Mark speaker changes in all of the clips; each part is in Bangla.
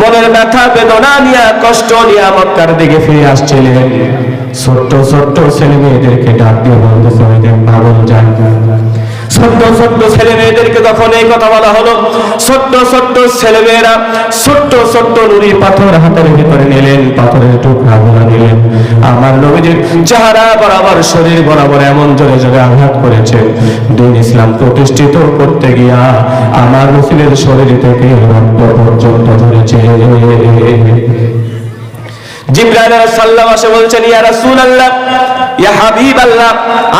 Speaker 1: মনের ব্যথা, বেদনা নিয়ে, কষ্ট নিয়ে মক্কার দিকে ফিরে আসছিলেন। ছোট্ট ছোট্ট ছেলে মেয়েদেরকে ডাক দিয়ে বলতে চাইতেন পাগল যায় ছোট্ট ছোট্ট ছেলে মেয়েদেরকে যখন এই কথা বলা হলো, ছোট্ট ছোট্ট ছেলে মেয়েরা ছোট্ট ছোট্ট নুড়ি পাথর হাতের ভিতরে নিলেন, পাথরের টুকরা গুলা নিলেন। আমার নবীজির চেহারা বরাবর, শরীর বরাবর এমন জোরে জোরে আঘাত করেছে। দিন ইসলাম প্রতিষ্ঠিত করতে গিয়া আমার রসুলের শরীর থেকে রক্ত পর্যন্ত ধরেছে। জিব্রাইল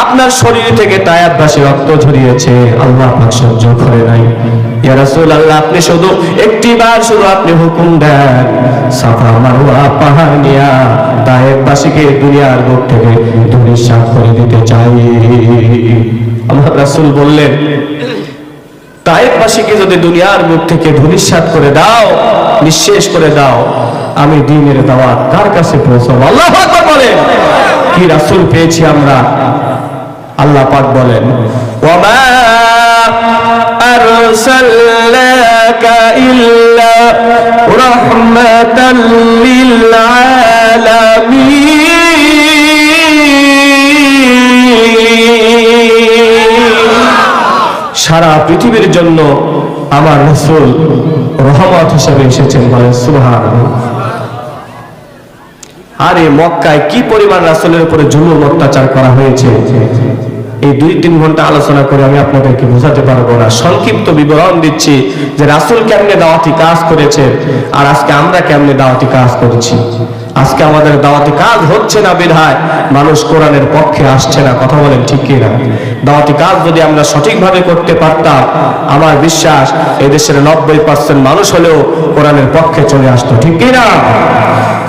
Speaker 1: আপনার শরীর থেকে তায়াববাসী রক্ত ঝরিয়েছে। আল্লাহ সহ্য করে নাই। ইয়া আপনি শুধু শুধু আপনি হুকুম দেন। সাফা তায়াববাসীকে দুনিয়ার থেকে করে দিতে চাই। রাসূল বললেন যদি দুনিয়ার মুখ থেকে ধূলিসাৎ করে দাও, নিঃশেষ করে দাও আমি দিনের দাওয়াত কার কাছে পৌঁছাবো? আল্লাহ বলেন। কি রাসুল পেয়েছি আমরা? আল্লাহ পাক বলেন সারা পৃথিবীর জন্য আমার রসুল রহমত হিসেবে এসেছেন বলেন সুহান আরে মক্কায় কি পরিমাণ রাসুলের উপরে জুলুম অত্যাচার করা হয়েছে? এই দুই তিন ঘণ্টা আলোচনা করে আমি আপনাদেরকে বোঝাতে পারব না। সংক্ষিপ্ত বিবরণ দিচ্ছি যে রাসুল কেমনে দাওয়াতি কাজ করেছে আর আজকে আমরা কেমনে দাওয়াতি কাজ করেছি। আজকে আমাদের দাওয়াতি কাজ হচ্ছে না বিধায় মানুষ কোরআনের পক্ষে আসছে না। কথা বলেন ঠিক কি না দাওয়াতি কাজ যদি আমরা সঠিকভাবে করতে পারতাম, আমার বিশ্বাস এই দেশের নব্বই পার্সেন্ট মানুষ হলেও কোরআনের পক্ষে চলে আসতো। ঠিক কি না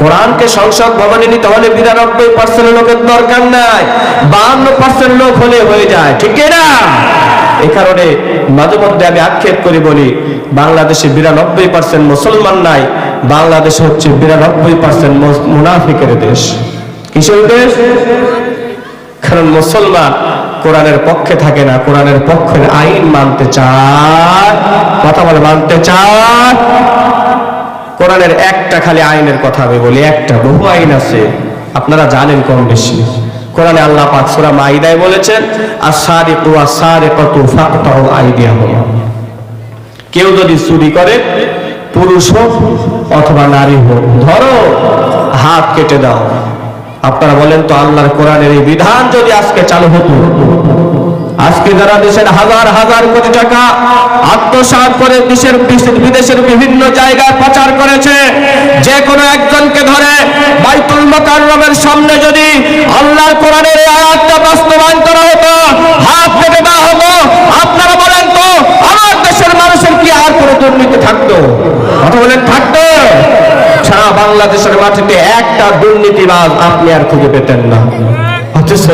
Speaker 1: কোরআনকে সংসদ ভবনে নিতে হলে বিরানব্বই পার্সেন্ট লোকের দরকার নাই, বাহান্ন পার্সেন্ট লোক হলে হয়ে যায়, ঠিক না এই কারণে মাঝে মধ্যে আমি আক্ষেপ করি, বলি বাংলাদেশে বিরানব্বই পার্সেন্ট মুসলমান নাই, বাংলাদেশ হচ্ছে বিরানব্বই পার্সেন্ট মুনাফিকের দেশ। কিসের দেশ? কারণ মুসলমান কোরআনের পক্ষে থাকে না, কোরআনের পক্ষের আইন মানতে চায়, কথা বলে মানতে চায়। কোরআনের একটা খালি আইনের কথা আমি বলি, একটা বহু আইন আছে, আপনারা জানেন কম বেশি। কোরআনে আল্লাহ পাক সূরা মাইদায় বলেছেন আস-সারিকু আস-সারিকাতু ফাকতাউ আইদিয়াহুম। কেউ যদি চুরি করে, পুরুষ হোক অথবা নারী হোক, ধরো হাত কেটে দাও। আপনারা বলেন তো আল্লাহর কোরআনের এই বিধান যদি আজকে চালু হতো? আজকে যারা দেশের হাজার হাজার কোটি টাকা আত্মসাৎ করে দেশের বিদেশের বিভিন্ন জায়গায় পাচার করেছে, যে কোনো একজনকে ধরে বাইতুল মোকাররমের সামনে যদি আল্লাহর কোরআনের আয়াতটা বাস্তবায়ন করা হতো, হাত কেটে দেওয়া হতো, আপনারা বলেন তো, আমার দেশের মানুষের কি আর কোনো দুর্নীতি থাকতো? কথা বলেন, থাকতো। সারা বাংলাদেশের মাটিতে একটা দুর্নীতিবাজ আপনি আর খুঁজে পেতেন না। অথচ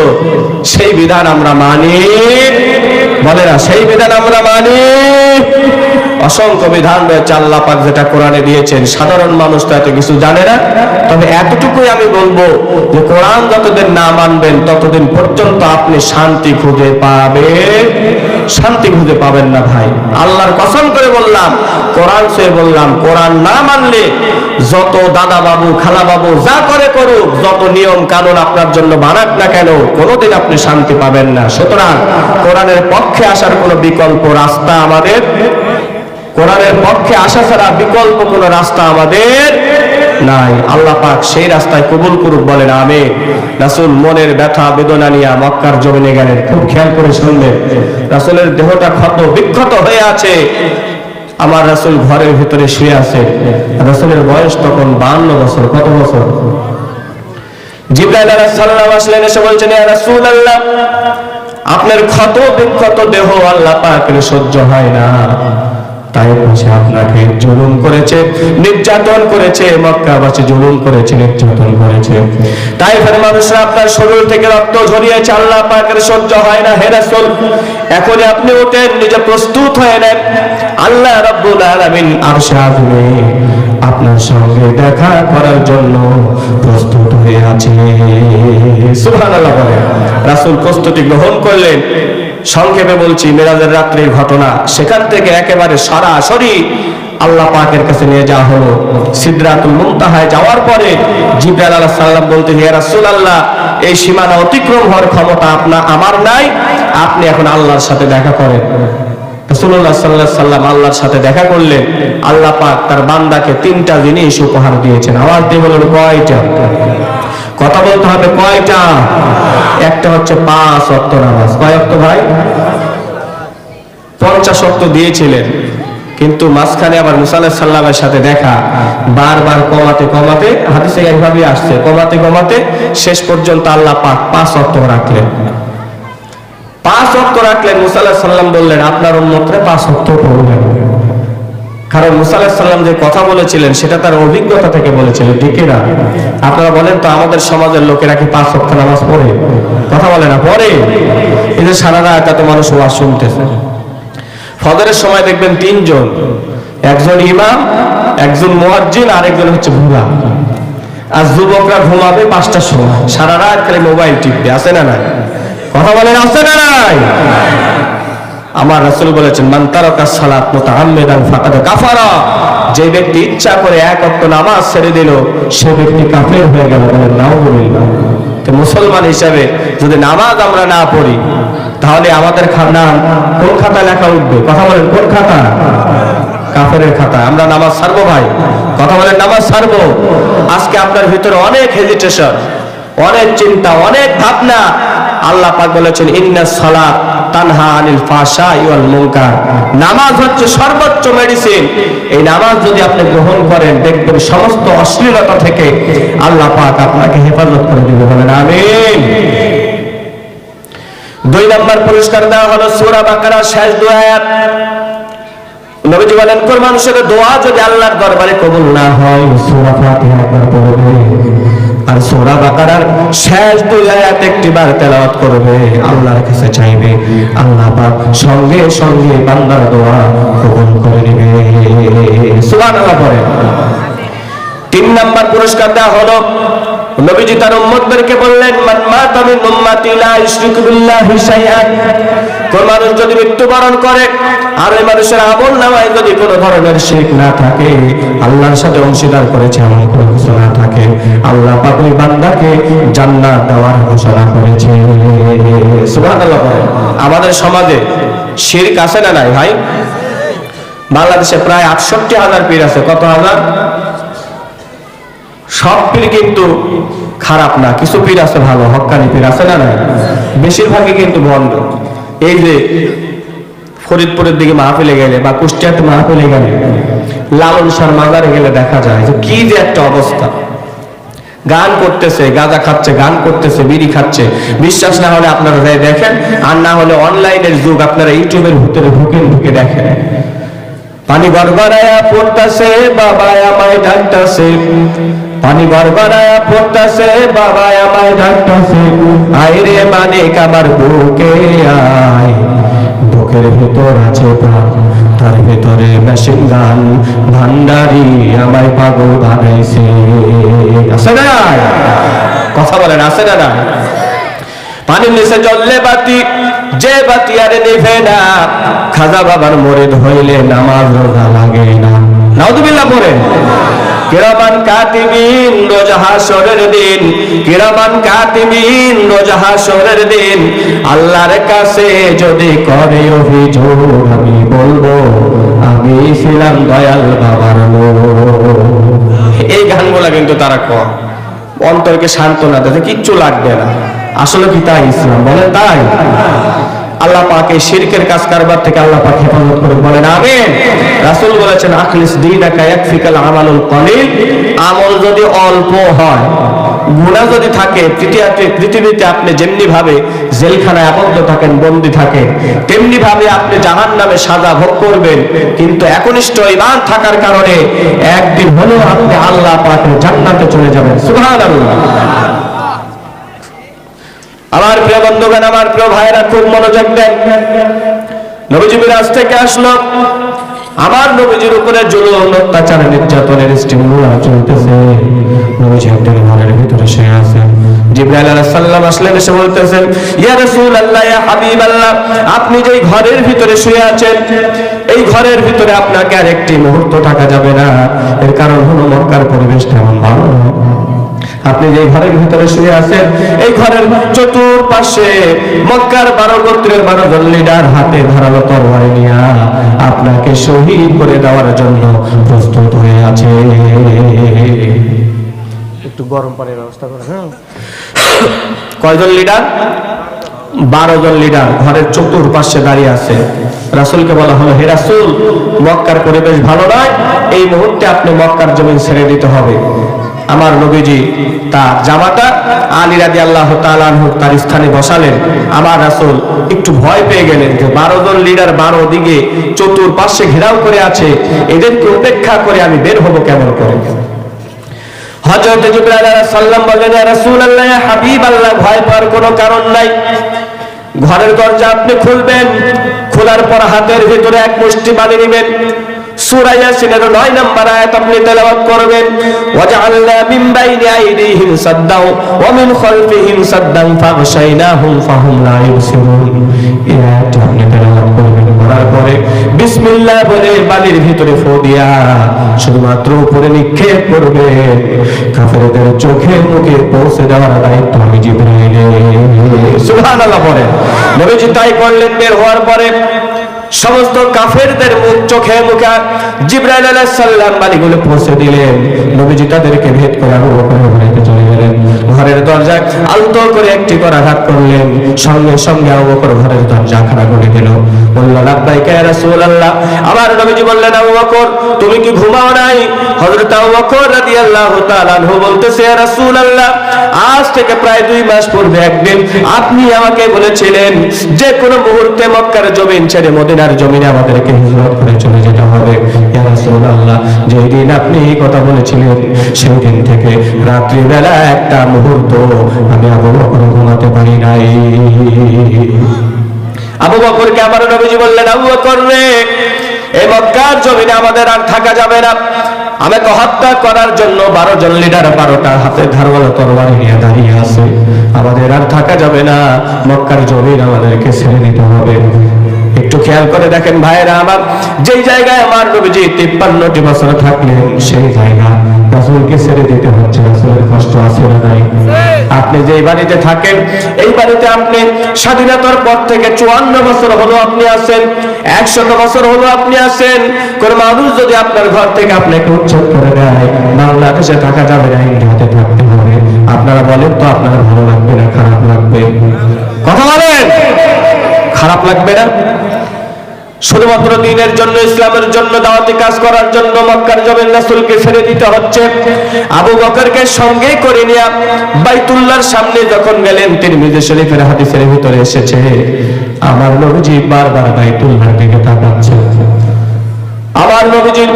Speaker 1: সেই বিধান আমরা মানি। বলে না সেই বিধান আমরা মানি। অসংখ্য বিধান রয়েছে, আল্লাহ পাক যেটা কোরআনে দিয়েছেন। সাধারণ মানুষ তো এত কিছু জানে না। তবে এতটুকুই আমি বলব যে কোরআন যতদিন না মানবেন, ততদিন পর্যন্ত আপনি শান্তি খুঁজে পাবেন। শান্তি খুঁজে পাবেন না ভাই। আল্লাহর কসম করে বললাম, কোরআন সে বললাম, কোরআন না মানলে যত দাদা বাবু খালা বাবু যা করে করুক, যত নিয়ম কানুন আপনার জন্য বানাক না কেন, কোনোদিন আপনি শান্তি পাবেন না। সুতরাং কোরআনের পক্ষে আসার কোনো বিকল্প রাস্তা আমাদের কোরআনের পক্ষে আসা ছাড়া বিকল্প কোন রাস্তা আমাদের নাই। আল্লাহ পাক সেই রাস্তায় কবুল করুক, বলেন আমি রাসূল মনের ব্যথা, বেদনা নিয়ে মক্কার জমিনে গেলেন। খুব খেয়াল করে শুনবেন, রাসূলের দেহটা ক্ষত, বিক্ষত হয়ে আছে। আমার রাসূল ঘরের ভিতরে শুয়ে আছে। রাসূলের বয়স তখন বান্ন বছর, কত বছর? জিব্রাইল আলাইহিস সালাম আসলেন, এসে বলছেন, ইয়া রাসূলুল্লাহ, আপনার ক্ষত, বিক্ষত দেহ আল্লাহ পাকের সহ্য হয় না। তাই বসে আপনাকে জুলুম করেছে, নির্যাতন করেছে, মক্কাবাসী জুলুম করেছে, নির্যাতন করেছে। তাই ফের মানুষরা আপনার শরীর থেকে রক্ত ঝরিয়েছে আল্লাহ পাকের সহ্য হয় না, হে রাসূল। এখনই আপনি ওঠেন নিজে প্রস্তুত হয়ে নেন। আল্লাহ রাব্বুল আলামিন আরশে আযমে আপনার সঙ্গে দেখা করার জন্য প্রস্তুত হয়ে আছে। সুবহানাল্লাহ বলেন, রাসূল প্রস্তুতি গ্রহণ করলেন। সংক্ষেপে বলছি, মেরাজের রাত্রির ঘটনা। সেখান থেকে একেবারে সরাসরি আল্লাহ পাকের কাছে নিয়ে যাওয়া হলো। সিদ্রাতুল মুনতাহায় যাওয়ার পরে জিব্রাইল আলাইহিস সালাম বলতে হে রাসূলুল্লাহ, এই সীমানা অতিক্রম হওয়ার ক্ষমতা আপনা, আমার নাই। আপনি এখন আল্লাহর সাথে দেখা করেন। রাসূলুল্লাহ সাল্লাল্লাহু সাল্লাম আল্লাহর সাথে দেখা করলেন। আল্লাহ পাক তার বান্দাকে তিনটা জিনিস উপহার দিয়েছেন। আওয়াজ দিয়ে বলুন, কয়টা? কথা বলতে হবে কয়টা? একটা হচ্ছে পাঁচ অক্ত নামাজ। কয় অক্ত ভাই? পঞ্চাশ অক্ত দিয়েছিলেন, কিন্তু মাঝখানে আবার মুসাল্লাহ সাল্লামের সাথে দেখা, বারবার কমাতে কমাতে হাদিসে এইভাবে আসছে, কমাতে কমাতে শেষ পর্যন্ত আল্লাহ পাক পাঁচ অক্ত রাখলেন। পাঁচ অক্ত রাখলেন মুসাল্লাহ সাল্লাম বললেন, আপনার উন্মতরে পাঁচ অক্ত পড়বেন। কারণ মুসাল্লাহ সাল্লাম যে কথা বলেছিলেন, সেটা তার অভিজ্ঞতা থেকে বলেছিলেন ঠিক না আপনারা বলেন তো, আমাদের সমাজের লোকেরা কি পাঁচ অক্ত নামাজ পড়ে? কথা বলে না, পড়ে। এই যে সারা রাত এত মানুষ ওয়াজ শুনতেছে। ফজরের সময় দেখবেন তিনজন, একজন ইমাম, একজন মোয়াজ্জিন আর একজন হচ্ছে বুড়া। আর যুবকরা ঘুমাবে পাঁচটার সময়। সারা রাত খালি মোবাইল টিপবে, আছে না নাই? কথা বলেন, আছে না নাই? আমার রাসূল বলেছেন, মান তারাকা সালাত মুতাআম্মিদান ফাকাদ কাফারা। যে ব্যক্তি ইচ্ছা করে এক ওয়াক্ত নামাজ ছেড়ে দিল, সে ব্যক্তি কাফের হয়ে গেল বলেন, নাউজুবিল্লাহ। তো মুসলমান হিসাবে যদি নামাজ আমরা না পড়ি, তাহলে আমাদের নাম কোন খাতা লেখা উঠবে? কথা বলেন, কোন খাতা? কাফেরের খাতা। আমরা নামাজ ছাড়বো ভাই? কথা বলেন, নামাজ ছাড়বো। আজকে আপনার ভিতরে অনেক হেজিটেশন অনেক চিন্তা, অনেক ভাবনা। আল্লাহ পাক বলেছেন ইন্না সালাত তানহা আনিল সমস্ত অশ্লীলতা থেকে আল্লাহ পাক আপনাকে হেফাজত করে দিবে। বলেন, আমিন। দুই নম্বর পুরস্কার দেওয়া হলো সূরা বাকারার শেষ কোন মানুষের দোয়া যদি আল্লাহর দরবারে কবুল না হয়, সূরা ফাতিহা পড়বে আর সূরা বাকারার শেষ দুই আয়াত একটিবার তেলাওয়াত করবে। আল্লাহর কাছে চাইবে। আল্লাহ পাক সঙ্গে সঙ্গে বান্দার দোয়া কবুল করে নেবে। সুবহানাল্লাহ পড়ে। তিন নাম্বার পুরস্কার দেওয়া হলো, নবীজি তার উম্মতদেরকে বললেন, মান মাতা মিন উম্মতি লা ইশরিকু বিল্লাহি শাইআন। কোন মানুষ যদি মৃত্যুবরণ করে, আর ওই মানুষের আমল নামায় যদি কোনো ধরনের শিরক না থাকে, আল্লাহর সাথে অংশীদার করেছে এমন কোনো না থাকে। আল্লাহ পাক বান্দাকে জান্নাত দেওয়ার ঘোষণা করেছে। আমাদের সমাজে শিরক আছে না নাই ভাই? বাংলাদেশে প্রায় আটষট্টি হাজার পীর আছে, কত হাজার? সব পীর কিন্তু খারাপ না, কিছু পীর আছে ভালো হক্কানি পীর আছে না নাই? বেশিরভাগই কিন্তু বন্ধ এই যে ফরিদপুরের দিকে মাহফিলে গেলে বা কুষ্টিয়াতে মাহফিলে গেলে লালন সার মাজারে গেলে দেখা যায় যে কি যে একটা অবস্থা। গান করতেছে, গাঁজা খাচ্ছে, গান করতেছে, বিড়ি খাচ্ছে। বিশ্বাস না হলে আপনারা দেখেন, আর না হলে অনলাইনের যুগ আপনারা ইউটিউবের ভিতরে ঢুকে ঢুকে দেখেন। পানি গড়গড়ায়া পড়তাছে বাবা আমায় ডাকতাছে পানি গড়গড়ায়া পড়তাছে বাবা আমায় ডাকতাছে রে মানিক আমার বুকে আয়। বুকের ভেতর আছে প্রাণ, তার ভেতরে মেশিন গান, ভান্ডারি আমায় পাগল বানাইছে। আছে না? কথা বলেন, আছে না না? পানির নিচে জ্বললে বাতি, যে বাতি আর নিভে না। খাজা বাবার মরিদ হইলে নামাজ রোজা লাগে না। নাউদুবিল্লাহ পড়েন। কিরামান কাতিবিন রোজ হাসরের দিন। কিরামান কাতিবিন রোজ হাসরের দিন। আল্লাহর কাছে যদি করে অভিযোগ, আমি বলব, আমি ছিলাম দয়াল বাবার এই গানগুলা কিন্তু তারা কম অন্তরকে সান্ত্বনা দেয় কিচ্ছু লাগবে না। আসলে কি তাই ইসলাম? বলে তাই। আল্লাহ পাক শিরকের কাজ কারবার থেকে আল্লাহ পাক হেফাজত করে বলেন আমিন। রাসূল বলেছেন আখলিস দীনাকা ইয়াকফিকাল আমালুল কলিল। আমল যদি অল্প হয়, গুনাহ যদি থাকে পৃথিবীতে আপনি যেমনি ভাবে জেলখানায় আবদ্ধ থাকেন, বন্দী থাকেন তেমনি ভাবে আপনি জাহান নামে সাজা ভোগ করবেন, কিন্তু একনিষ্ঠ ইমান থাকার কারণে একদিন হলেও আপনি আল্লাহ পাকের জান্নাতে চলে যাবেন। সুবহানাল্লাহ। আমার প্রিয় বন্ধুগণ, আমার প্রিয় ভাইরা খুব মনোযোগ দেন। নবীজি মিরাজ থেকে আসলো। আমার নবীজির উপরে জুলুম, অত্যাচার, নির্যাতনের স্টিমুলা চলতেছে। নবীজি একদিন ঘরের ভিতরে শুয়ে আছেন। জিব্রাইল আলাইহিস সালাম এসে বলতেছেন, ইয়া রাসূলুল্লাহ, ইয়া হাবিবাল্লাহ, আপনি যেই ঘরের ভিতরে শুয়ে আছেন, এই ঘরের ভিতরে আপনাকে আর একটি মুহূর্ত থাকা যাবে না। এর কারণ হলো মক্কার পরিবেশটা এমন ভালো। আপনি যে ঘরের ভিতরে শুয়ে আছেন, এই ঘরের চতুর্পাশে মক্কার বারো গোত্রের বারো জন লিডার হাতে ধারালো তরবারি নিয়ে আপনাকে শহীদ করে দেওয়ার জন্য প্রস্তুত হয়ে আছে। একটু গরম পানির ব্যবস্থা করে হ্যাঁ। কয়জন লিডার বারো জন লিডার ঘরের চতুর্পাশে দাঁড়িয়ে আছে। রাসুলকে বলা হলো, হে রাসুল, মক্কার পরিবেশ ভালো নয়। এই মুহূর্তে আপনি মক্কার জমিন ছেড়ে দিতে হবে। আমার নবীজি তার জামাতা আলী রাদি আল্লাহ তালানহু তার স্থানে বসালেন। আমার রাসুল একটু ভয় পেয়ে গেলেন যে বারো জন লিডার বারো দিকে চতুর্পাশে ঘেরাও করে আছে, এদেরকে উপেক্ষা করে আমি বের হব কেমন করে? হযরত জিবরাইল আলাইহিস সালাম বললেন ইয়া রাসূলুল্লাহ, ইয়া হাবিবাল্লাহ, ভয় পাওয়ার কোনো কারণ নাই। ঘরের দরজা আপনি খুলবেন, খোলার পর হাতের ভিতরে এক মুষ্টি পানি নেবেন। সূরা ইয়াসিনের 9 নম্বর আয়াত আপনি তেলাওয়াত করবেন। মিন বাইনি আইদিহিম ওয়া মিন খালফিহিম ফাগশাইনাহুম ফাহুম লা আপনি তেলাওয়াত করবেন। পরে বিসমিল্লাহ বলে ভিতরে শুধুমাত্র উপরে নিক্ষেপ করবে কাফেরদের চোখে মুখে পৌঁছে দেওয়ার দায়িত্ব আমি সুবহানাল্লাহ নবীজি তাই করলেন, বের হওয়ার পরে সমস্ত কাফেরদের মুখ, চোখে মুখে জিব্রাইল আলাইহিস সালাম বালিগুলো পৌঁছে দিলেন। নবীজি তাদেরকে ভেদ করার চলে গেলেন ঘরের দরজায় আলতো করে একটি করে আঘাত করলেন। সঙ্গে সঙ্গে আবু বকর ঘরের দরজা খাড়া করে দিল। বলল, লাব্বাইকা ইয়া রাসূলুল্লাহ। আমার নবীজি বললেন, আবু বকর, তুমি কি ঘুমাও নাই? হযরত আবু বকর রাদিয়াল্লাহু তাআলা আনহু বলতেছে রাসূলুল্লাহ, আজ থেকে প্রায় দুই মাস পূর্বে একদিন আপনি আমাকে বলেছিলেন যে কোনো মুহূর্তে মক্কার জমিন ছেড়ে মদিনার জমিনে আমাদেরকে হিজরত করে চলে যেতে হবে। ইয়া রাসূলুল্লাহ, যেই দিন আপনি এই কথা বলেছিলেন, সেই দিন থেকে রাত্রিবেলা একটা মুহূর্ত আমি আবু বকর ঘুমাতে পারি নাই। আবু বকরকে আমার নবীজি বললেন, আবু বকর রে মক্কার জমিনে আমাদের আর থাকা যাবে না। হত্যা করার জন্য বারো জন লিডার বারোটা হাতে ধারওয়ালা তরবারি নিয়ে দাঁড়িয়ে আছে। আমাদের আর থাকা যাবে না, মক্কার জমিন আমাদেরকে ছেড়ে দিতে হবে। একটু খেয়াল করে দেখেন ভাইয়েরা আমার, যেই জায়গায় আমার নবীজি তিপ্পান্নটি বছর থাকলেন, সেই জায়গা। রাসূলকে ছেড়ে দিতে হচ্ছে রাসূলের কষ্ট আছে না নাই? আপনি যেই বাড়িতে থাকেন এই বাড়িতে আপনি স্বাধীনতার পর থেকে চুয়ান্ন বছর হলো আপনি আছেন একশত বছর হলো আপনি আছেন। কোন মানুষ যদি আপনার ঘর থেকে আপনাকে উচ্ছেদ করে দেয় বাংলাদেশে থাকা যাবে না ইন্ডিয়াতে থাকতে হবে। আপনারা বলেন তো আপনার ভালো লাগবে না খারাপ লাগবে? কথা বলেন। খারাপ লাগবে না? শুধুমাত্র দিনের জন্য, ইসলামের জন্য, দাওয়াতি কাজ করার জন্য মক্কার জমিন রাসূলকে ছেড়ে দিতে হচ্ছে। আবু বকরকে সঙ্গে করে নিয়ে বাইতুল্লাহর সামনে যখন গেলেন, তিরমিজি শরীফের হাদিসের ভিতরে এসেছে, আমার নবীজি বারবার বাইতুল্লাহর দিকে তাকাচ্ছেন। আমার নবীজির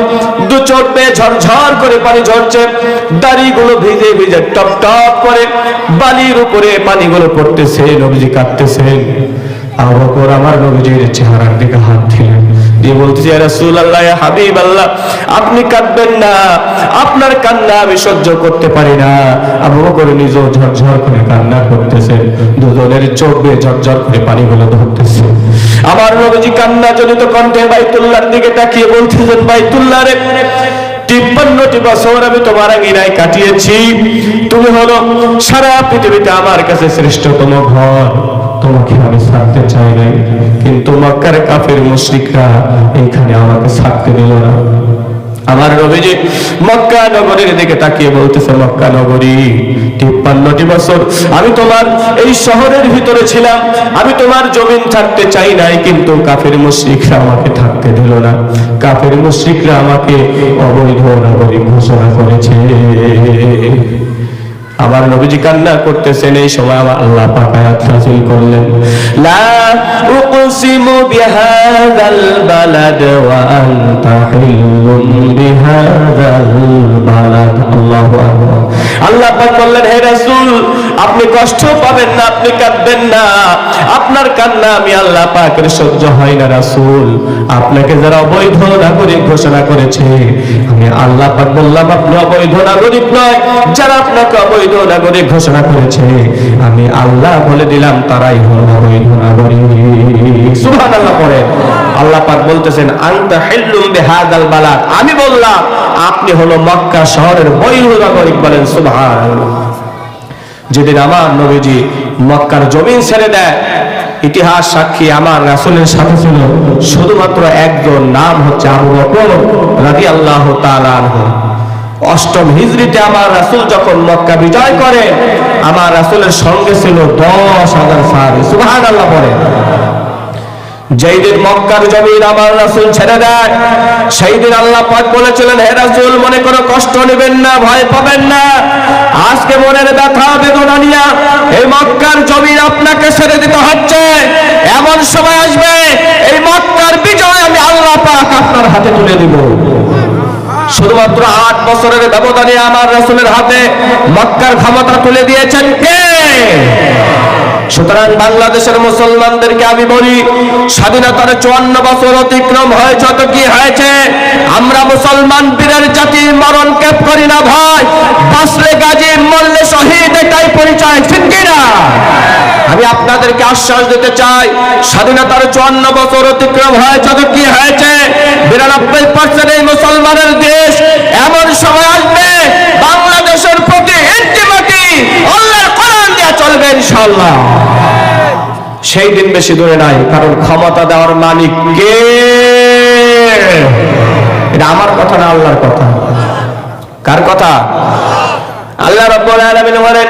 Speaker 1: দু চোখ বেয়ে ঝরঝর করে পানি ঝরছে, দাড়িগুলো ভিজে ভিজে টপ টপ করে বালির উপরে পানিগুলো পড়তেছে, নবীজি কাঁদতেছেন। আবু আমার নবীজির চেহারার দিকে হাত দিলেন। দিয়ে বলতেছে, ইয়া রাসূলুল্লাহ, ইয়া হাবিবাল্লাহ, আপনি কাঁদবেন না। আপনার কান্না আমি সহ্য করতে পারি না। আবু ঝরঝর করে কান্না দুজনের চোখ বেয়ে ঝরঝর করে ধরতেছে। আমার নবীজি কান্না জনিত কণ্ঠে দিকে তাকিয়ে বলতেছেন রে, তিপ্পান্নটি বছর আমি তোমার আঙিনায় কাটিয়েছি। তুমি হলো সারা পৃথিবীতে আমার কাছে শ্রেষ্ঠতম ঘর। তোমাকে আমি ছাড়তে চাই নাই। কিন্তু মক্কার কাফের মুশরিকরা এইখানে আমাকে ছাড়তে দিল না। আমার নবীজি মক্কা নগরীর দিকে তাকিয়ে বলতেছে, মক্কা নগরী, তিপ্পান্নটি বছর আমি তোমার এই শহরের ভিতরে ছিলাম। আমি তোমার জমিন থাকতে চাই নাই, কিন্তু কাফের মুশরিকরা আমাকে থাকতে দিল না। কাফের মুশরিকরা আমাকে অবৈধ নগরী ঘোষণা করেছে। আমার নবীজি কান্না করতেছেন, এই সময় আমার আল্লাহ পাক আয়াত নাযিল করলেন। লা উকসিমু বিহাযাল বালাদ ওয়া আনতা হিল্লুম বিহাযাল বালাদ। আল্লাহু আকবার। আল্লাহ পাক বললেন, হে রাসূল, আপনি কষ্ট পাবেন না, আপনি কাঁদবেন না। আপনার কান্না আমি আল্লাহ পাকের সহ্য হয় না, রাসূল। আপনাকে যারা অবৈধ নাগরিক ঘোষণা করেছে, আমি আল্লাহ পাক বললাম, আপনি অবৈধ নাগরিক নয়। যারা আপনাকে অবৈধ নাগরিক ঘোষণা করেছে। আমি আল্লাহ বলে দিলাম, তারাই হলো আল্লাহ পাক বলতেছেন আমি বললাম, আপনি হলো মক্কা শহরের নাগরিক বলেন, সুবহানাল্লাহ। যেদিন আমার নবীজি মক্কার জমিন ছেড়ে দেয়, ইতিহাস সাক্ষী আমার রাসূলের সাথে ছিল। শুধুমাত্র একজন, নাম হচ্ছে আবু বকর রাদিয়াল্লাহু তাআলা অষ্টম হিজড়িতে আমার রাসূল যখন মক্কা বিজয় করে, আমার রাসূলের সঙ্গে ছিল দশ হাজার সাহাবী। সুবহানাল্লাহ বলেন যেই দিন মক্কার জমিন আমার রাসূল ছেড়ে দেয় সেই দিন আল্লাহ পাক বলেছিলেন, হে রাসূল, মনে কোনো কষ্ট নেবেন না, ভয় পাবেন না। আজকে মনের ব্যথা, বেদনা নিয়ে এই মক্কার জমিন আপনাকে ছেড়ে দিতে হচ্ছে। এমন সময় আসবে, এই মক্কার বিজয় আমি আল্লাহ পাক আপনার হাতে তুলে দিব। শুধুমাত্র আট বছরের ব্যবধানে আমার রসুলের হাতে মক্কার ক্ষমতা তুলে দিয়েছেন কে? সুতরাং বাংলাদেশের মুসলমানদেরকে আমি বলি, স্বাধীনতার চুয়ান্ন বছর অতিক্রম হয়ে যত কি হয়েছে, আমরা মুসলমান বীরের জাতি মরণ কেপ করি না ভাই। বাসলে গাজী মরলে শহীদ, এটাই পরিচয়, ঠিক কিনা আমি আপনাদেরকে আশ্বাস দিতে চাই, স্বাধীনতার চুয়ান্ন বছর অতিক্রম হয়ে যত কি হয়েছে, বিরানব্বই পার্সেন্ট এই মুসলমানের দেশ এমন সময় আসবে, বাংলাদেশের প্রতি ইন্টিমাটি চলবে ইনশাআল্লাহ সেই দিন বেশি দূরে নাই, কারণ ক্ষমতা দেওয়ার মালিক কে? এটা আমার কথা না আল্লাহর কথা? কার কথা? আল্লাহ রব্বুল আলামিন বলেন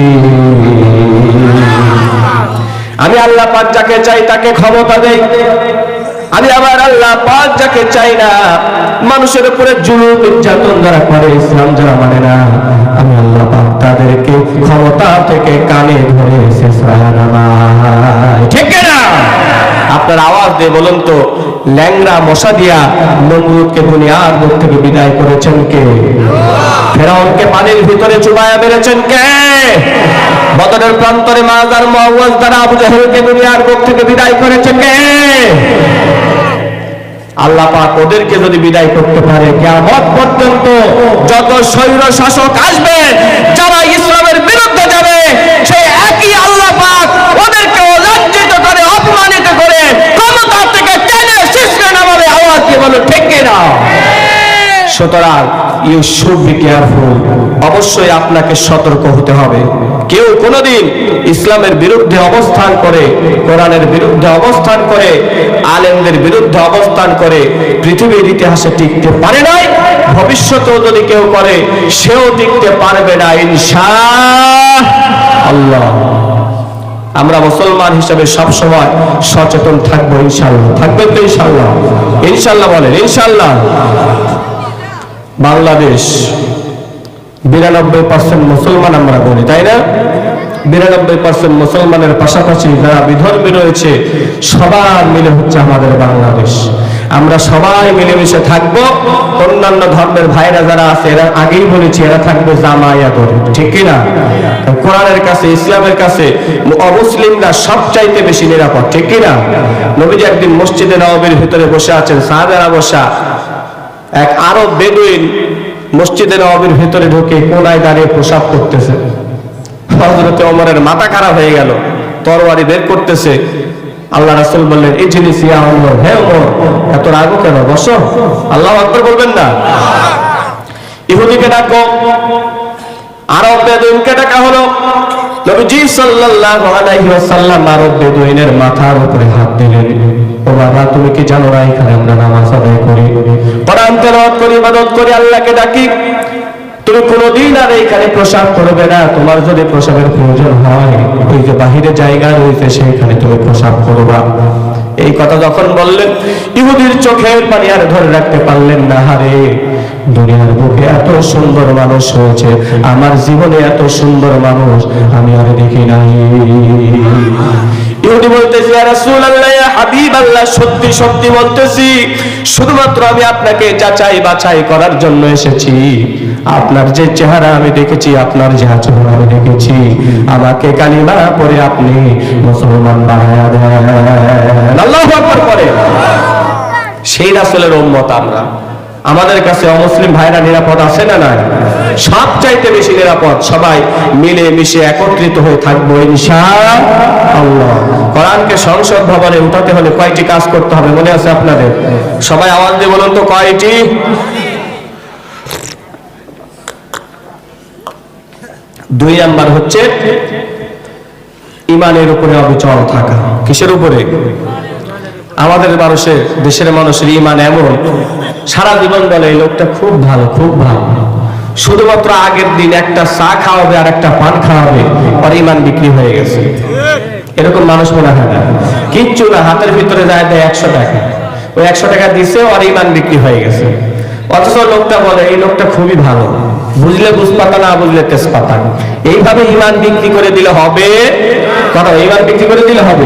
Speaker 1: আল্লাহ পাক যাকে চাই তাকে ক্ষমতা দেই আমি আবার আল্লাহ পাক যাকে চাই না, মানুষের উপরে জুলুম, নির্যাতন যারা করে, ইসলাম যারা মানে না, আমি আল্লাহ পাক তাদেরকে ক্ষমতা থেকে কানে ধরে নামাই। ঠিক না? আপনার আওয়াজ দিয়ে বলুন তো ল্যাংরা মশা দিয়া নমরুদকে দুনিয়ার মুখ থেকে বিদায় করেছেন কে? ফেরাউনকে পানির ভিতরে চুবায়া মেরেছেন কে? বদরের প্রান্তরে মাজার মহাওয়াজ দ্বারা আবু জাহেলকে দুনিয়ার মুখ থেকে বিদায় করেছেন কে? আল্লাহ পাক ওদেরকে যদি বিদায় করতে পারে, কিয়ামত পর্যন্ত যত স্বৈর শাসক আসবে, যারা ইসলামের বিরুদ্ধে যাবে, সেই একই আল্লাহ পাক ওদেরকে লজ্জিত করে, অপমানিত করে, ক্ষমতা থেকে টেনে শীর্ষে নামাবে। আওয়াজ দিয়ে বলো, ঠিক কিনা? সুতরাং ইউ শুড বি কেয়ারফুল অবশ্যই আপনাকে সতর্ক হতে হবে। কেউ কোনোদিন ইসলামের বিরুদ্ধে অবস্থান করে, কোরআনের বিরুদ্ধে অবস্থান করে, আলেমদের বিরুদ্ধে অবস্থান করে পৃথিবীর ইতিহাসে টিকতে পারে নাই, ভবিষ্যতেও যদি কেউ করে, সেও টিকতে পারবে না ইনশা আল্লাহ। আমরা মুসলমান হিসেবে সব সময় সচেতন থাকব ইনশাল্লাহ থাকবেন তো ইনশাল্লাহ ইনশাল্লাহ বলেন ইনশাল্লাহ বাংলাদেশ বিরানব্বই পার্সেন্ট মুসলমান আমরা বলি, তাই না? বিরানব্বই পার্সেন্ট মুসলমানের পাশাপাশি যারা বিধর্মী রয়েছে সবার মিলে হচ্ছে আমাদের বাংলাদেশ। আমরা সবাই মিলেমিশে থাকব। অন্যান্য ধর্মের ভাইরা যারা আছে, এরা আগেই বলেছি, এরা থাকবে জামাইয়া করে ঠিক কিনা কোরআনের কাছে, ইসলামের কাছে অমুসলিমরা সবচাইতে বেশি নিরাপদ, ঠিক কিনা নবীজি একদিন মসজিদে নবীর ভিতরে বসে আছেন, সাহাবেরা বসা এক আরব বেদুইন মসজিদে নবীর ভিতরে ঢুকে কোনায় দাঁড়িয়ে প্রসাব করতেছে। হজরতে ওমরের মাথা খারাপ হয়ে গেল তরবারি বের করতেছে। আল্লাহ রাসুল বললেন এই জিনিস ইয়া ওমর হে ওমর এত রাগও কেন বসো আল্লাহ আকবার বলবেন না? ইহুদিকে ডাকো, আরব বেদুইনকে ডাকা হলো। নবীজি সাল্লাল্লাহু আলাইহি ওয়াসাল্লাম আরব বেদুইনের মাথার উপরে হাত দিলেন। ও বাবা, তুমি কি জানো না এখানে আমরা নামাজ আদায় করি? করি করি, আল্লাহকে ডাকি। তুমি কোনোদিন আর প্রসাব করবে না। তোমার যদি প্রসাবের প্রয়োজন হয়, ওই যে বাহিরে জায়গা রয়েছে তুমি প্রসাব করবা। এই কথা যখন বললেন, ইহুদির চোখের পানি আর ধরে রাখতে পারলেন না। হারে, দুনিয়ার বুকে এত সুন্দর মানুষ হয়েছে আমার জীবনে এত সুন্দর মানুষ আমি আর দেখি নাই। ইহুদি বলতেছি হাবিবাল্লাহ। সত্যি সত্যি বলতেছি, শুধুমাত্র আমি আপনাকে যাচাই বাছাই করার জন্য এসেছি। আপনার যে চেহারা আমি দেখেছি, আপনার যে আচরণ আমি দেখেছি, আমাকে কালিমা পরে আপনি মুসলমান বানায়া দেন। আল্লাহু আকবার সেই রাসূলের উম্মত আমরা। আমাদের কাছে অমুসলিম ভাইরা নিরাপদ আছে না নাই? সব চাইতে বেশি নিরাপদ। সবাই মিলে মিশে একত্রিত হয়ে থাকব কোরআনকে সংসদ ভবনে উঠাতে হলে কয়টি কাজ করতে হবে মনে আছে আপনাদের? সবাই আওয়াজ দিয়ে বলুন তো কয়টি? দুই নাম্বার হচ্ছে ইমানের উপরে অবিচল থাকা। কিসের উপরে? আমাদের মানুষের, দেশের মানুষের ইমান এমন। সারা জীবন বলে, এই লোকটা খুব ভালো খুব ভালো। শুধুমাত্র আগের দিন একটা চা খাওয়াবে আর একটা পান খাওয়াবে আর ইমান বিক্রি হয়ে গেছে। এরকম মানুষ মনে হয় না। কিচ্ছু না, হাতের ভিতরে যায়, দেয় একশো টাকা। ওই একশো টাকা দিছে আর বিক্রি হয়ে গেছে। অথচ লোকটা বলে, এই লোকটা খুবই ভালো। বুঝলে বুঝপাতা, না বুঝলে তেজপাতা। এইভাবে ইমান বিক্রি করে দিলে হবে? কথা ইমান বিক্রি করে দিলে হবে?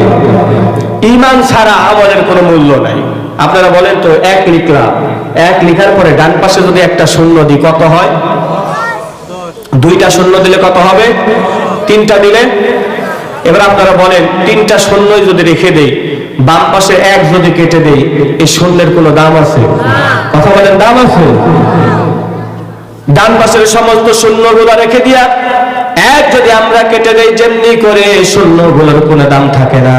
Speaker 1: ইমান ছাড়া আমলের কোনো মূল্য নাই। আপনারা বলেন তো, এক লিখলাম এক লিখার পরে ডান পাশে যদি একটা শূন্য দিই, কত হয়? দুইটা শূন্য দিলে কত হবে? তিনটা দিলে? এবার আপনারা বলেন, তিনটা শূন্যই যদি রেখে দেই, বাম পাশে এক যদি কেটে দেই, এই শূন্যের কোনো দাম আছে? কথা বলেন, দাম আছে? ডান পাশের সমস্ত শূন্যগুলো রেখে দিয়া, এক যদি আমরা কেটে দেই, যেমনি করে শূন্য শূন্যগুলোর কোনো দাম থাকে না।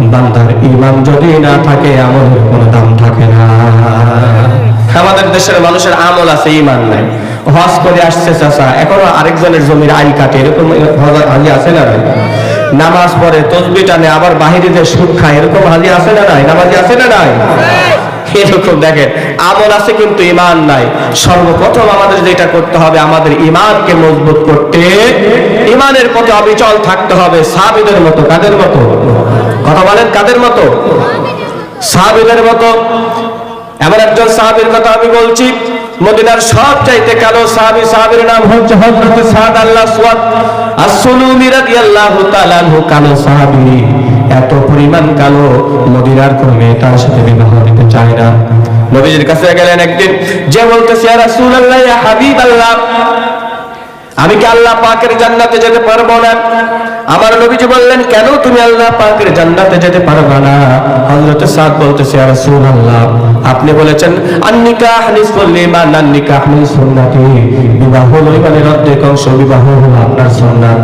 Speaker 1: বান্দার ইমান যদি না থাকে, আমলের কোনো দাম থাকে না। আমাদের দেশের মানুষের আমল আছে ইমান নাই। হজ করে আসছে চাষা এখনও আরেকজনের জমির আইন কাটে, এরকম হাজি আছে না নামাজ পড়ে, তসবি টানে, আবার বাহিরে সুদ খায়, এরকম হাজি আছে না নাই? নামাজি আছে না নাই? এরকম দেখেন, আমল আছে কিন্তু ইমান নাই। সর্বপ্রথম আমাদের যেটা করতে হবে, আমাদের ইমানকে মজবুত করতে ইমানের পথে অবিচল থাকতে হবে, সাবিদের মতো, কাদের মতো? কথা বলেন কাদের মতো? সাহাবিদের মতো। এমন একজন সাহাবীর কথা আমি বলছি, মদিনার সব চাইতে কালো সাহাবী, সাহাবীর নাম হচ্ছে হযরত সাদ আল্লাহ সুয়াদ as-সুলুমি রাদিয়াল্লাহু তাআলা আনহু, কালো সাহাবী। এত পরিমাণ কালো মদিনার কোন মেয়ে তার সাথে বিবাহ দিতে চায় না। নবীজির কাছে গেলেন একদিন, যে বলতেছে, ইয়া রাসূলুল্লাহ, ইয়া হাবিবাল্লাহ, আমি কি আল্লাহ পাকের জান্নাতে যেতে পারব না? আমার নবীজি বললেন, কেন তুমি আল্লাহ পাকের জান্নাতে যেতে পারবে না? হযরত সাদ বলতেছে, ইয়া রাসূলুল্লাহ, আপনি বলেছেন, আন্নিকাহ নিসফুল ঈমান, আন্নিকাহ মিন সুন্নতি। বিবাহ হলো ইমানের অর্ধেক অংশ, বিবাহ হলো আপনার সুন্নাত।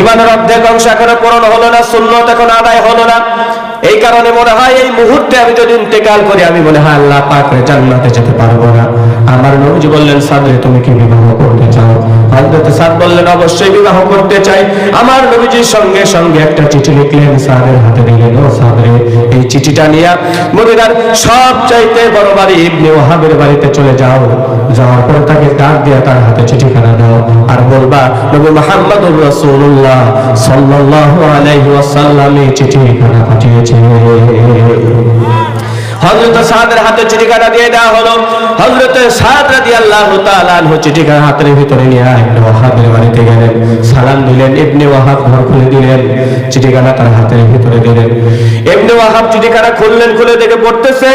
Speaker 1: ইমানের অর্ধেক অংশ এখনও পূরণ হলো না, সুন্নত এখন আদায় হলো না। এই কারণে মনে হয়, এই মুহূর্তে আমি যদি ইন্তেকাল করি, আমি মনে হয় আল্লাহ পাকের জান্নাতে যেতে পারব না। আমার নবীজি বললেন, সাদরে, তুমি কি বিবাহ করতে চাও? হযরত সাদ বললেন চিঠি লিখলেন দিয়ে তার আর বলবা পাঠিয়েছে। হযরত সাদের হাতে চিঠিখানা দিয়ে দেওয়া হলো। হযরত সাদ হাতের ভিতরে নিয়ে ইবনে ওয়াহাবের বাড়িতে গেলেন, সালাম দিলেন খুলে দিলেন, চিঠিখানা তার হাতের ভিতরে দিলেন। ইবনে ওয়াহাব চিঠিখানা খুললেন, খুলে দেখে পড়তেছে,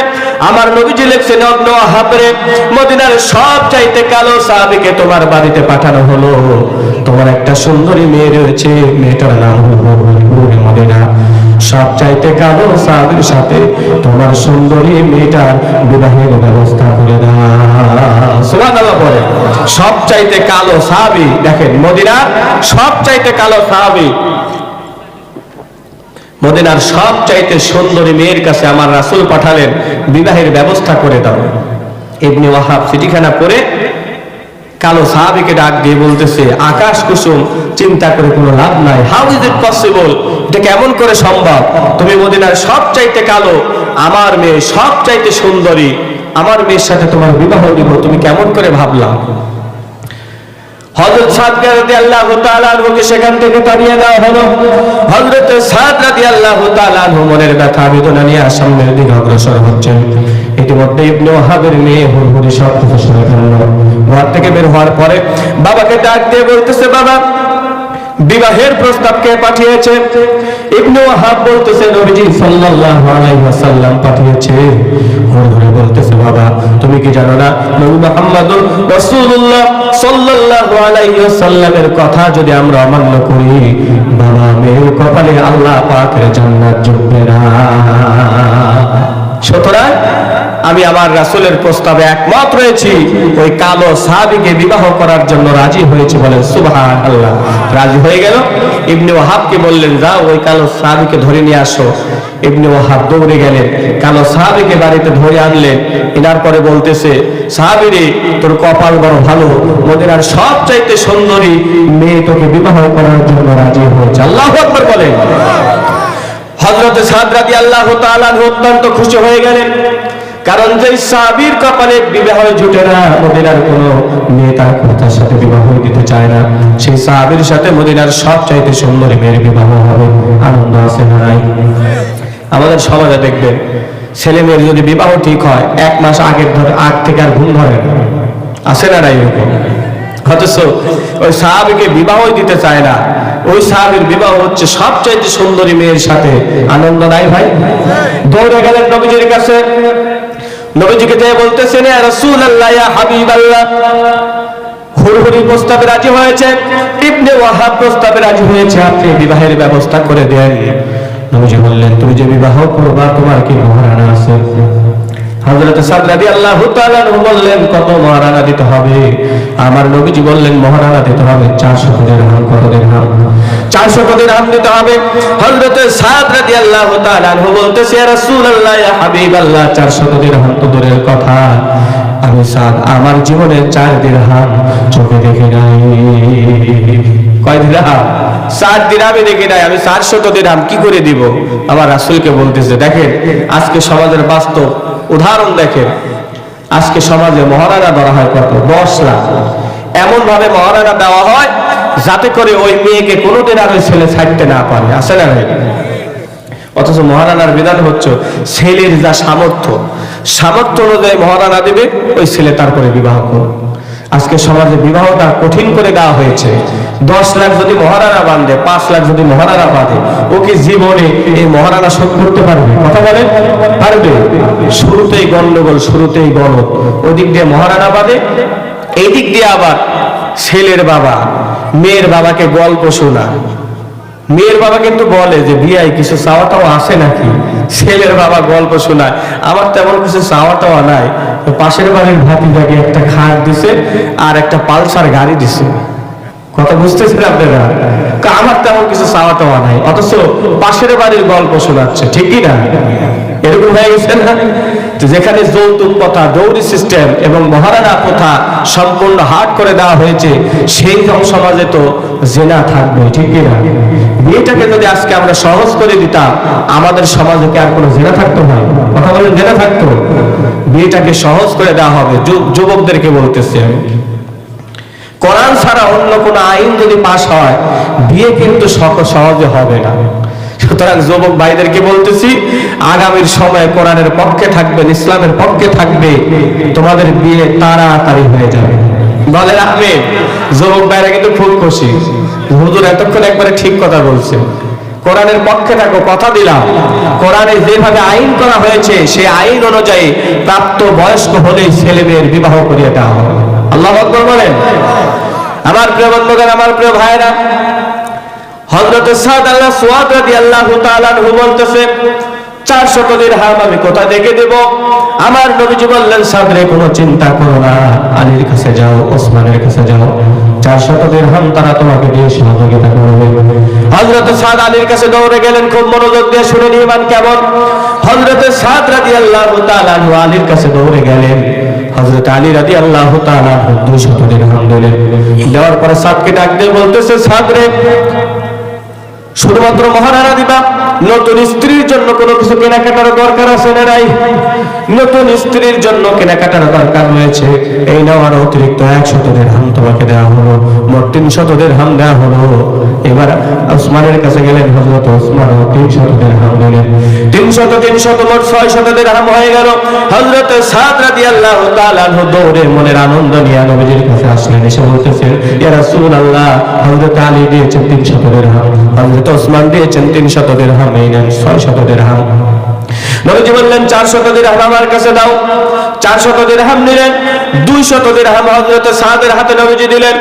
Speaker 1: আমার নবীজি লিখছেন, ইবনে ওয়াহাব রে, মদিনার সব চাইতে কালো সাহাবীকে তোমার বাড়িতে পাঠানো হলো। তোমার একটা সুন্দরী মেয়ে রয়েছে, মেয়েটার নাম মদিনা। সব চাইতে কালো সাহাবীর সাথে। তোমার সুন্দরী মেয়েটার বিবাহের ব্যবস্থা করে দাও। সব চাইতে কালো সাহাবী দেখেন, মদিনার সব চাইতে কালো সাহাবী মদিনার সব চাইতে সুন্দরী মেয়ের কাছে আমার রাসুল পাঠালেন, বিবাহের ব্যবস্থা করে দাও। ইবনে ওয়াহাব চিঠিখানা পড়ে কালো সাহাবিকে ডাক দিয়ে বলতেছে, আকাশ কুসুম, চিন্তা করে কোনো লাভ নাই। হাউ ইজ ইট পসিবল এটা কেমন করে সম্ভব? তুমি মদিনার সব চাইতে কালো, আমার মেয়ে সব চাইতে সুন্দরী, আমার মেয়ের সাথে তোমার বিবাহ দিব। তুমি কেমন করে ভাবলা? হযরত সাদ তাআলা আনহুকে সেখান থেকে তাড়িয়ে দেওয়া হলো। হযরত সাদ তাআলা আনহু মনের ব্যথা, বেদনা নিয়ে সামনের দিকে অগ্রসর হচ্ছেন। ইতিমধ্যে ইবনে ওয়াহাবের মেয়ে সব কিছু শুনে ফেলল। ঘর থেকে বের হওয়ার পরে বাবাকে ডাক দিয়ে বলতেছে, বাবা, বিবাহের প্রস্তাব কে পাঠিয়েছে? ইবনে ওয়াহাব বলতেছে, নবীজি সাল্লাল্লাহু আলাইহি ওয়াসাল্লাম পাঠিয়েছে। ঘুরে ঘুরে বলতেছে, বাবা, তুমি কি জানো না, নবী মুহাম্মদুর রাসূলুল্লাহ সাল্লাল্লাহু আলাইহি ওয়াসাল্লামের কথা যদি আমরা অমান্য করি, বাবা, মেয়ের কপালে আল্লাহ পাকের জান্নাত জুটবে না। সুতরাং আমি আমার রাসুলের প্রস্তাবে একমত রয়েছি। ওই কালো সাহাবীকে বিবাহ করার জন্য রাজি হয়েছে বলেন সুবহানাল্লাহ। রাজি হয়ে গেল? ইবনে ওয়াহাবকে বললেন, যাও, ওই কালো সাহাবীকে ধরে নিয়ে আসো। ইবনে ওয়াহাব দৌড়ে গেলেন। কালো সাহাবীকে বাড়িতে ধরে আনলেন। এনার পরে বলতেছে সাহাবী রে তোর কপাল বড় ভালো। মদিনার সবচাইতে সুন্দরী মেয়ে তোকে বিবাহ করার জন্য রাজি হয়েছে। আল্লাহু আকবার বলেন। হজরত সাদ রাদি আল্লাহ অত্যন্ত খুশি হয়ে গেলেন। কারণ যে সাবির কপালে বিবাহ জুটে না, মদিনার কোন মেয়ে তার তার সাথে বিবাহ দিতে চায় না। সেই সাহাবির সাথে মদিনার সব চাইতে সুন্দরী মেয়ের বিবাহ হবে। আনন্দ আছে নাই? আমাদের সমাজে দেখবেন, ছেলে মেয়ের যদি বিবাহ ঠিক হয়, এক মাস আগের ধরে আগ থেকে আর ঘুম ধরে আছে না নাই অথচ ওই সাহাবিকে বিবাহই দিতে চায় না। ওই সাহাবির বিবাহ হচ্ছে সবচাইতে সুন্দরী মেয়ের সাথে। আনন্দ নাই ভাই? দৌড়ে গেলেন নবীজির কাছে। নবীজিকে যেয়ে বলতেছেন রাসূলুল্লাহ, ইয়া হাবিবাল্লাহ। হুড়হুড়ি প্রস্তাবে রাজি হয়েছে, ইবনে ওয়াহাব প্রস্তাবে রাজি হয়েছে, আপনি বিবাহের ব্যবস্থা করে দেন। নবীজি বললেন, তুমি যে বিবাহ করবা, তোমার কি মহারানা আছে? হযরত সাদ রাদিয়াল্লাহু তাআলা বললেন, কত মহারানা দিতে হবে? আমার নবীজি বললেন, মহারানা দিতে হবে 400 দিরহাম কত দিরহাম 400 দিরহাম দিতে হবে। হযরত সাদ রাদিয়াল্লাহু তাআলা বলতেছে, ইয়া রাসূলুল্লাহ, ইয়া হাবিবাল্লাহ 400 দিরহাম তো দূরের কথা। আমি সাদ, আমার জীবনে 4 দিরহাম চোখে দেখি নাই। কয় দিরহাম? সাত দিরহামে দেখি নাই, আমি 400 দিরহাম কি করে দিব? আমার রাসূলকে বলতেছে, দেখেন, আজকে সমাজের বাস্তব উদাহরণ দেখেন। আজকে সমাজে মহারানা ধরা হয় কত? দশ লাখ। এমন ভাবে মহারানা দেওয়া হয় যাতে করে ওই মেয়েকে কোনোদিন আর ওই ছেলে ছাড়তে না পারে। আসে না অথচ মহারানার বিধান হচ্ছে, ছেলের যা সামর্থ্য সামর্থ্য অনুযায়ী মহারানা দেবে, ওই ছেলে তারপরে বিবাহ করবে আজকে সমাজে বিবাহটা কঠিন করে দেওয়া হয়েছে। দশ লাখ যদি মহারানা বাঁধে, পাঁচ লাখ যদি মহারানা বাঁধে, ও কি জীবনে এই মহারানা শোধ করতে পারবে? কথা বলে? পারবে। শুরুতেই গন্ডগোল, শুরুতেই গলত ওদিক দিয়ে মহারানা বাঁধে এই দিক দিয়ে আবার ছেলের বাবা। মেয়ের বাবাকে গল্প শোনা। মেয়ের বাবা কিন্তু বলে যে বিয়ায় কিছু চাওয়াটাও আসে নাকি? ছেলের বাবা গল্প শোনায়। আমার তেমন কিছু চাওয়াটাও নাই। পাশের বাড়ির ভাতিজাকে একটা খাট দিছে আর একটা পালসার গাড়ি দিছে। কথা বুঝতেছেন আপনারা? আমার তেমন কিছু চাওয়াটাও নাই। অথচ পাশের বাড়ির গল্প শোনাচ্ছে ঠিকই না? এরকম হয়ে গেছে না? যেখানে যৌতুক প্রথা, দৌড়ি সিস্টেম এবং মহারানা প্রথা সম্পূর্ণ হাট করে দেওয়া হয়েছে, সেই রকম সমাজে তো জেনা থাকবে, ঠিক না বিয়েটাকে যদি আজকে আমরা সহজ করে দিতাম, আমাদের সমাজে কি আর কোনো জেনা থাকতো না কথা বলেন, জেনা থাকতো? বিয়েটাকে সহজ করে দেওয়া হবে যুবকদেরকে বলতেছি আমি। কোরআন ছাড়া অন্য কোনো আইন যদি পাশ হয়, বিয়ে কিন্তু সহজে হবে না। সুতরাং যুবক ভাইদেরকে বলতেছি, আগামীর সময় কোরআনের পক্ষে থাকবেন ইসলামের পক্ষে থাকবে, তোমাদের বিয়ে তাড়াতাড়ি হয়ে যাবে। বলে রাখবে যুবক ভাইরা কিন্তু খুব খুশি। হুজুর এতক্ষণ একবারে ঠিক কথা বলছে। কোরআনের পক্ষে থাকো, কথা দিলাম। কোরআনে যেভাবে আইন করা হয়েছে, সেই আইন অনুযায়ী প্রাপ্ত বয়স্ক হলেই ছেলে মেয়ের বিবাহ করিয়ে দেওয়া হবে। আল্লাহ বলেন। আমার প্রিয় বন্ধুগণ, আমার প্রিয় ভাইরা হযরত সাদ আল্লাহ সুয়াদ রাদিয়াল্লাহু তাআলা আনহু বলতেছে, চার শত দিরহাম আমি কোথা থেকে দেব? আমার নবীজি বললেন সাদরে কোনো চিন্তা করো না, আলীর কাছে যাও, ওসমানের কাছে যাও। চার শত দিরহাম তারা তোমাকে দিয়ে সহযোগিতা করবে। হযরত সাদ আলীর কাছে দৌড়ে গেলেন, খুব মনোযোগ দিয়ে শুনে নিমান কেমন? হযরত সাদ রাদিয়াল্লাহু তাআলা আনহু আলীর কাছে দৌড়ে গেলেন। হযরত আলী রাদিয়াল্লাহু তাআলা আনহু 200 দিরহাম দিলেন। দেওয়ার পরে সাদকে ডাক দিয়ে বলতেছে সাদ রে শুধুমাত্র মহারানা দিবা, নতুন স্ত্রীর জন্য কোনো কিছু কেনাকাটার দরকার আছে না নাই? নতুন স্ত্রীর জন্য কেনাকাটার দরকার রয়েছে। এই নেওয়ার অতিরিক্ত একশত হাম তোমাকে দেওয়া হলো, মোট তিনশত হাম দেওয়া হলো। এবার ওসমানের কাছে গেলেন হজরত ওসমান তিনশত হাম দিলেন। তিনশত তিনশত মোট ছয় শত হাম হয়ে গেল। হজরত সাদ রাদি আল্লাহ তাআলা দৌড়ে মনের আনন্দ নিয়ে নবীজির কাছে আসলেন। এসে বলতেছেন, ইয়া রাসূলুল্লাহ, হযরত আলী দিয়েছেন 300 দিরহাম ওসমান দিয়েছেন 300 দিরহাম, এই নেন 600 দিরহাম। নবীজি বললেন 400 দিরহাম আমার কাছে দাও। 400 দিরহাম নিলেন, দুই শতদের হাম হজরত সাদের হাতে নবীজি দিলেন।